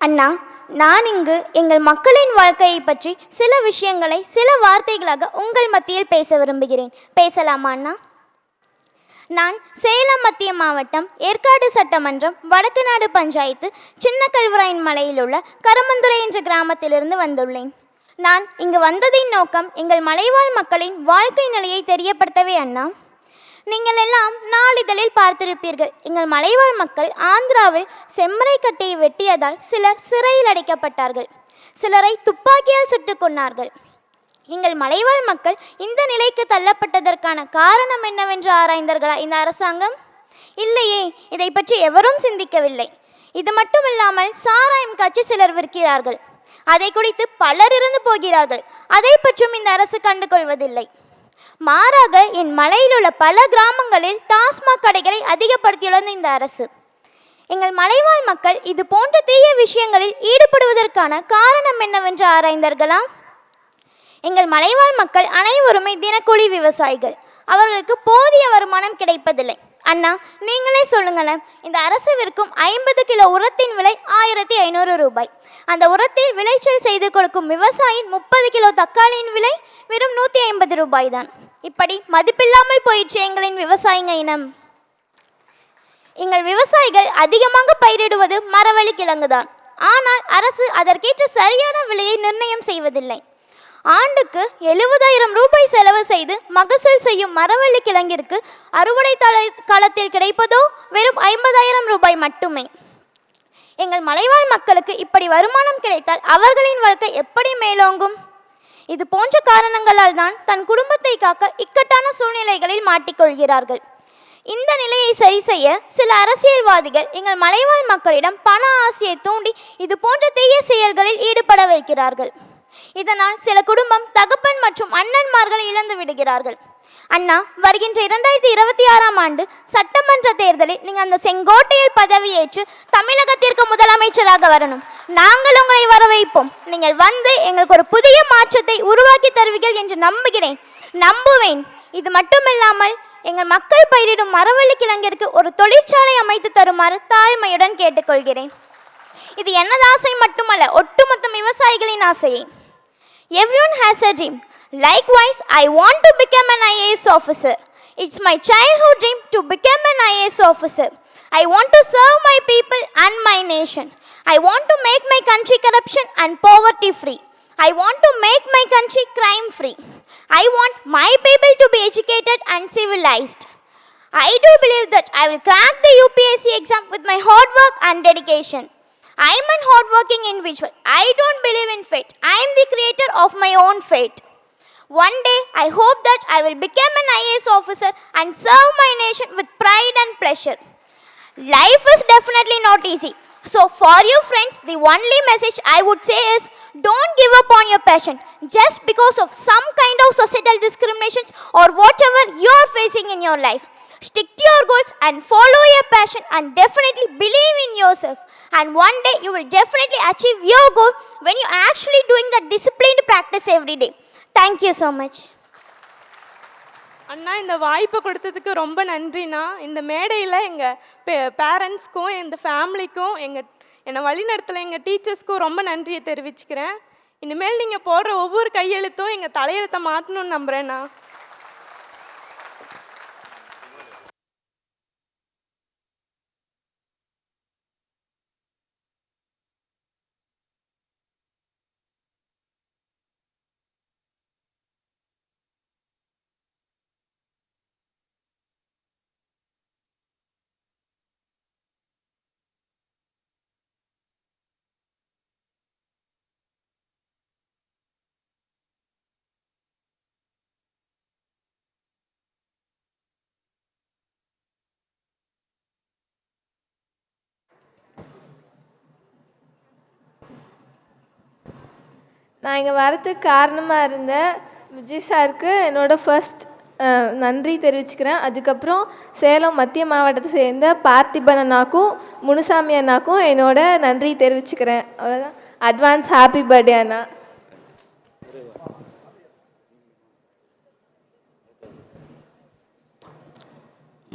அண்ணா நான் இங்கு எங்கள் மக்களின் வாழ்க்கையை பற்றி சில விஷயங்களை சில வார்த்தைகளாக உங்கள் மத்தியில் பேச விரும்புகிறேன். பேசலாமா அண்ணா? நான் சேலம் மத்திய மாவட்டம் ஏற்காடு சட்டமன்றம் வடக்கு நாடு பஞ்சாயத்து சின்ன கல்வராயன் மலையில் உள்ள கருமந்துரை என்ற கிராமத்திலிருந்து வந்துள்ளேன். நான் இங்கு வந்ததின் நோக்கம் எங்கள் மலைவாழ் மக்களின் வாழ்க்கை நிலையை தெரியப்படுத்தவே அண்ணா. நீங்கள் எல்லாம் நாளிதழில் பார்த்திருப்பீர்கள். எங்கள் மலைவாழ் மக்கள் ஆந்திராவில் செம்மறை கட்டையை வெட்டியதால் சிலர் சிறையில் அடைக்கப்பட்டார்கள். சிலரை துப்பாக்கியால் சுட்டுக் கொன்னார்கள். எங்கள் மலைவாழ் மக்கள் இந்த நிலைக்கு தள்ளப்பட்டதற்கான காரணம் என்னவென்று ஆராய்ந்தார்களா இந்த அரசாங்கம்? இல்லையே இதை பற்றி எவரும் சிந்திக்கவில்லை. இது மட்டுமில்லாமல் சாராயம் காய்ச்சி சிலர் விற்கிறார்கள். அதை குடித்து பலர் இறந்து போகிறார்கள். அதை பற்றும் இந்த அரசு கண்டுகொள்வதில்லை. மாறாக என் மலையில் உள்ள பல கிராமங்களில் டாஸ்மாக் கடைகளை அதிகப்படுத்தியுள்ளது இந்த அரசு. எங்கள் மலைவாழ் மக்கள் இது போன்ற தீய விஷயங்களில் ஈடுபடுவதற்கான காரணம் என்னவென்று ஆராய்ந்தார்களா? எங்கள் மலைவாழ் மக்கள் அனைவருமே தினக்கூலி விவசாயிகள். அவர்களுக்கு போதிய வருமானம் கிடைப்பதில்லை. அண்ணா நீங்களே சொல்லுங்களேன். இந்த அரசு விற்கும் ஐம்பது கிலோ உரத்தின் விலை ஆயிரத்தி ஐநூறு ரூபாய். அந்த உரத்தில் விளைச்சல் செய்து கொடுக்கும் விவசாயின் முப்பது கிலோ தக்காளியின் விலை வெறும் நூற்றி ஐம்பது ரூபாய் தான் இப்படி மதிப்பில்லாமல் போயிற்று எங்களின் விவசாயிங்க இனம். எங்கள் விவசாயிகள் அதிகமாக பயிரிடுவது மரவள்ளி கிழங்கு தான் ஆனால் அரசு அதற்கேற்ற சரியான விலையை நிர்ணயம் செய்வதில்லை. ஆண்டுக்கு எழுபதாயிரம் ரூபாய் செலவு செய்து மகசூல் செய்யும் மரவள்ளி கிழங்கிற்கு அறுவடை தலை காலத்தில் கிடைப்பதோ வெறும் ஐம்பதாயிரம் ரூபாய் மட்டுமே. எங்கள் மலைவாழ் மக்களுக்கு இப்படி வருமானம் கிடைத்தால் அவர்களின் வாழ்க்கை எப்படி மேலோங்கும்? இது போன்ற காரணங்களால் தான் தன் குடும்பத்தை காக்க இக்கட்டான சூழ்நிலைகளில் மாட்டிக்கொள்கிறார்கள். இந்த நிலையை சரி செய்ய சில அரசியல்வாதிகள் எங்கள் மலைவாழ் மக்களிடம் பண ஆசையை தூண்டி இது போன்ற தீய செயல்களில் ஈடுபட வைக்கிறார்கள். இதனால் சில குடும்பம் தகப்பன் மற்றும் அண்ணன்மார்களை இழந்து விடுகிறார்கள். அண்ணா வருகின்ற இரண்டாயிரத்தி இருபத்தி ஆறாம் ஆண்டு சட்டமன்ற தேர்தலில் நீங்கள் அந்த செங்கோட்டையில் பதவியேற்று தமிழகத்திற்கு முதலமைச்சராக வரணும். நாங்கள் உங்களை வரவைப்போம் நீங்கள் வந்து எங்களுக்கு ஒரு புதிய மாற்றத்தை உருவாக்கி தருவீர்கள் என்று நம்புகிறேன். நம்புவேன். இது மட்டுமில்லாமல் எங்கள் மக்கள் பயிரிடும் மரவள்ளி கிழங்கிற்கு ஒரு தொழிற்சாலை அமைத்து தருமாறு தாழ்மையுடன் கேட்டுக்கொள்கிறேன். இது எனது ஆசை மட்டுமல்ல ஒட்டுமொத்த விவசாயிகளின் ஆசையை. Everyone has a dream. Likewise, I want to become an IAS officer. It's my childhood dream to become an IAS officer. I want to serve my people and my nation. I want to make my country corruption and poverty free. I want to make my country crime free. I want my people to be educated and civilized. I do believe that I will crack the UPSC exam with my hard work and dedication. I am an hardworking individual. I don't believe in fate. I am the creator of my own fate. One day, I hope that I will become an IAS officer and serve my nation with pride and pleasure. Life is definitely not easy. So, for you friends, the only message I would say is don't give up on your passion just because of some kind of societal discriminations or whatever you are facing in your life. Stick to your goals and follow your passion and definitely believe in yourself. And one day you will definitely achieve your goal when you are actually doing that disciplined practice every day. Thank you so much. அண்ணா இந்த வாய்ப்பை கொடுத்ததுக்கு ரொம்ப நன்றிண்ணா இந்த மேடையில் எங்கள் பே பேரண்ட்ஸ்க்கும் இந்த ஃபேமிலிக்கும் எங்கள் என்னை வழிநடத்தல எங்கள் டீச்சர்ஸ்க்கும் ரொம்ப நன்றியை தெரிவிச்சுக்கிறேன் இனிமேல் நீங்கள் போடுற ஒவ்வொரு கையெழுத்தும் எங்கள் தலையெழுத்தை மாற்றணும்னு நம்புகிறேண்ணா நான் இங்கே வரதுக்கு காரணமாக இருந்த விஜய் சாருக்கு என்னோட ஃபர்ஸ்ட் நன்றி தெரிவிச்சுக்கிறேன். அதுக்கப்புறம் சேலம் மத்திய மாவட்டத்தை சேர்ந்த பார்த்திபன் அண்ணாக்கும் முனுசாமி அண்ணாக்கும் என்னோட நன்றி தெரிவிச்சுக்கிறேன். அவ்வளோதான் அட்வான்ஸ் ஹாப்பி பர்த்டே அண்ணா.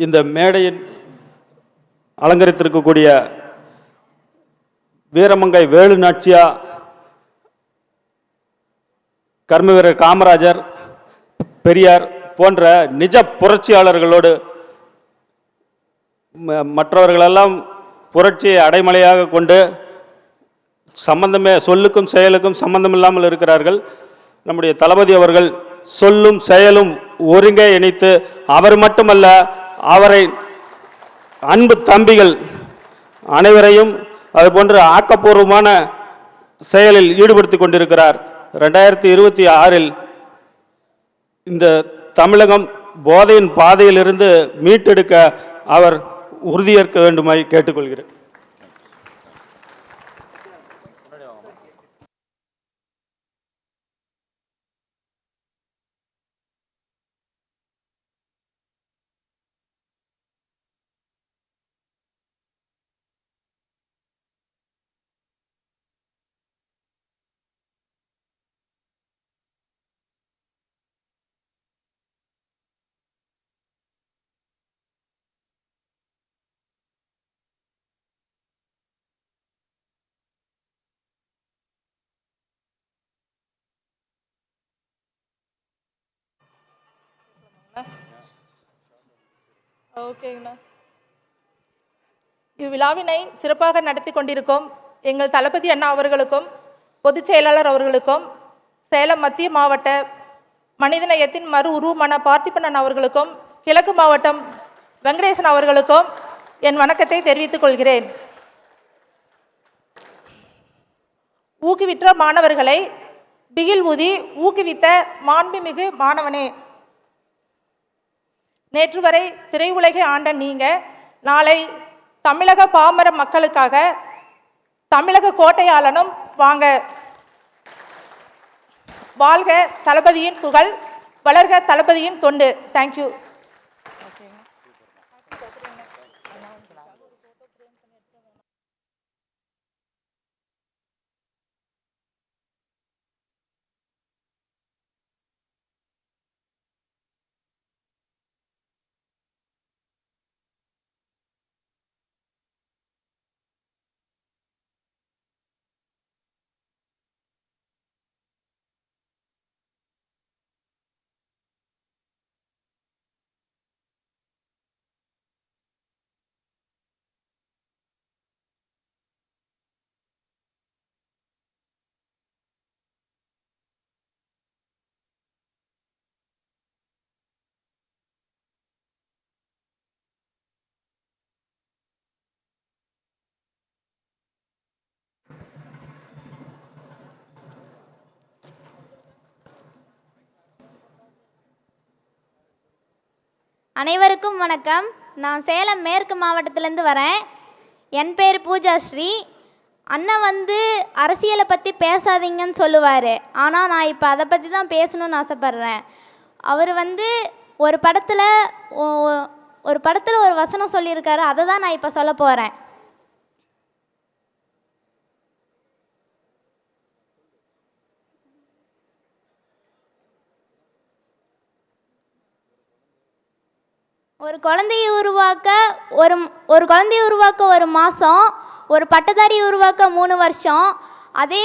இந்த மேடையின் அலங்கரித்திருக்கக்கூடிய வீரமங்கை வேலு நாச்சியா கர்ம வீரர் காமராஜர் பெரியார் போன்ற நிஜ புரட்சியாளர்களோடு ம- மற்றவர்களெல்லாம் புரட்சியை அடைமலையாக கொண்டு சம்பந்தமே சொல்லுக்கும் செயலுக்கும் சம்பந்தம் இல்லாமல் இருக்கிறார்கள். நம்முடைய தளபதி அவர்கள் சொல்லும் செயலும் ஒருங்கே இணைத்து அவர் மட்டுமல்ல அவரை அன்பு தம்பிகள் அனைவரையும் அதுபோன்று ஆக்கப்பூர்வமான செயலில் ஈடுபடுத்தி கொண்டிருக்கிறார். ரெண்டாயிரத்தி இருபத்தி ஆறில் இந்த தமிழகம் போதையின் பாதையிலிருந்து மீட்டெடுக்க அவர் உறுதியேற்க வேண்டுமாய் கேட்டுக்கொள்கிறேன். ஓகேங்கண்ணா. இவ்விழாவினை சிறப்பாக நடத்தி கொண்டிருக்கும் எங்கள் தளபதி அண்ணா அவர்களுக்கும் பொதுச் செயலாளர் அவர்களுக்கும் சேலம் மத்திய மாவட்ட மனிதநேயத்தின் மறு உருவமான பார்த்திபண்ணன் அவர்களுக்கும் கிழக்கு மாவட்டம் வெங்கடேசன் அவர்களுக்கும் என் வணக்கத்தை தெரிவித்துக் கொள்கிறேன். ஊக்குவிற்ற மாணவர்களை பிகில் ஊதி ஊக்குவித்த மாண்புமிகு மாணவனே நேற்று வரை திரையுலகை ஆண்ட நீங்க நாளை தமிழக பாமர மக்களுக்காக தமிழக கோட்டையாளனும் வாங்க. வாழ்க தளபதியின் புகழ் வளர்க தளபதியின் தொண்டு. தேங்க்யூ அனைவருக்கும் வணக்கம். நான் சேலம் மேற்கு மாவட்டத்திலேருந்து வரேன். என் பேர் பூஜா ஸ்ரீ. அண்ணன் வந்து அரசியலை பற்றி பேசாதீங்கன்னு சொல்லுவார். ஆனால் நான் இப்போ அதை பற்றி தான் பேசணும்னு ஆசைப்பட்றேன். அவர் வந்து ஒரு படத்தில் ஒரு படத்தில் ஒரு வசனம் சொல்லியிருக்காரு. அதை தான் நான் இப்போ சொல்ல போகிறேன் ஒரு குழந்தையை உருவாக்க ஒரு ஒரு குழந்தையை உருவாக்க ஒரு மாதம் ஒரு பட்டதாரி உருவாக்க மூணு வருஷம் அதே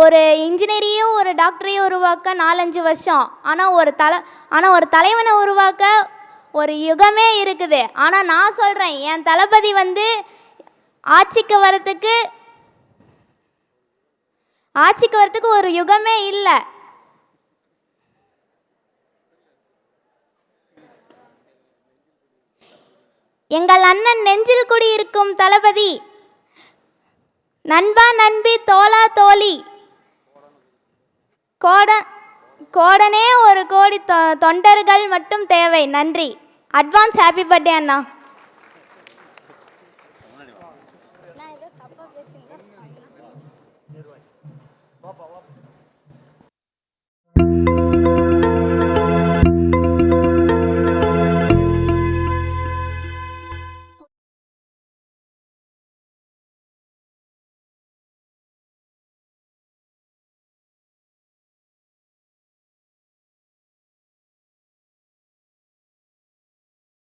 ஒரு இன்ஜினியரையும் ஒரு டாக்டரையும் உருவாக்க நாலஞ்சு வருஷம். ஆனால் ஒரு தலை ஆனால் ஒரு தலைவனை உருவாக்க ஒரு யுகமே இருக்குது. ஆனால் நான் சொல்கிறேன் என் தளபதி வந்து ஆட்சிக்கு வரத்துக்கு ஆட்சிக்கு வரத்துக்கு ஒரு யுகமே இல்லை. எங்கள் அண்ணன் நெஞ்சில் குடியிருக்கும் தளபதி. நண்பா நண்பி தோளா தோழி. கோடன் கோடனே ஒரு கோடி தொ தொண்டர்கள் மட்டும் தேவை. நன்றி. அட்வான்ஸ் ஹாப்பி பர்த்டே அண்ணா.